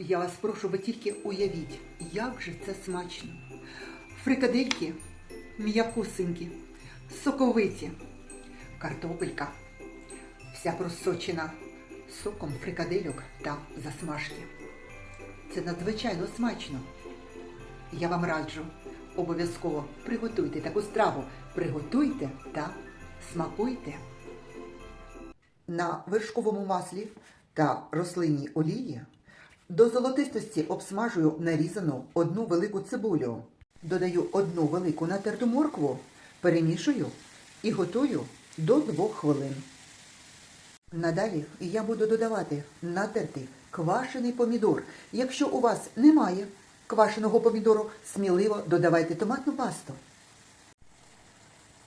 Я вас прошу, ви тільки уявіть, як же це смачно. Фрикадельки м'якусенькі, соковиті, картопелька, вся просочена соком фрикадельок та засмажки. Це надзвичайно смачно. Я вам раджу, обов'язково приготуйте таку страву, приготуйте та смакуйте. На вершковому маслі та рослинній олії до золотистості обсмажую нарізану одну велику цибулю. Додаю одну велику натерту моркву, перемішую і готую до двох хвилин. Надалі я буду додавати натертий квашений помідор. Якщо у вас немає квашеного помідору, сміливо додавайте томатну пасту.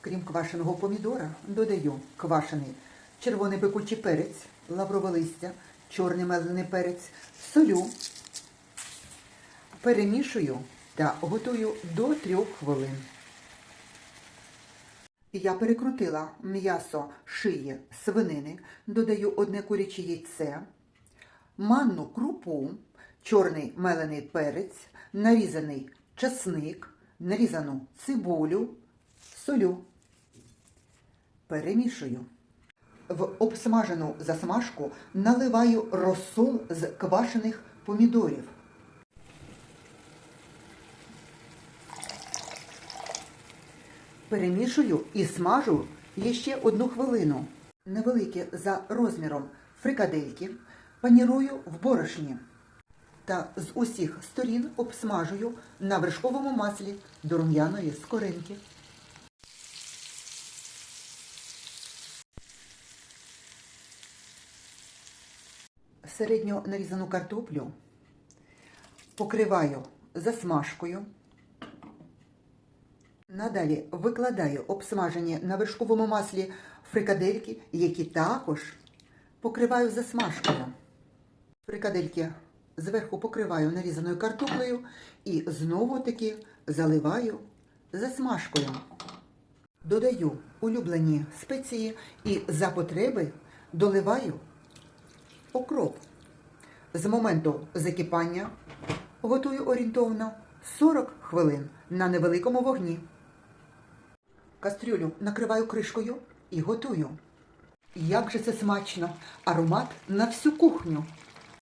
Крім квашеного помідора, додаю квашений червоний пекучий перець, лаврове листя, чорний мелений перець, солю. Перемішую та готую до трьох хвилин. Я перекрутила м'ясо шиї свинини, додаю одне куряче яйце, манну крупу, чорний мелений перець, нарізаний часник, нарізану цибулю, солю. Перемішую. В обсмажену засмажку наливаю розсол з квашених помідорів. Перемішую і смажу ще одну хвилину. Невеликі за розміром фрикадельки панірую в борошні та з усіх сторін обсмажую на вершковому маслі до рум'яної скоринки. Середньо нарізану картоплю покриваю засмажкою. Надалі викладаю обсмажені на вершковому маслі фрикадельки, які також покриваю засмажкою. Фрикадельки зверху покриваю нарізаною картоплею і знову таки заливаю засмажкою. Додаю улюблені спеції і за потреби доливаю окроп. З моменту закипання готую орієнтовно 40 хвилин на невеликому вогні. Кастрюлю накриваю кришкою і готую. Як же це смачно! Аромат на всю кухню.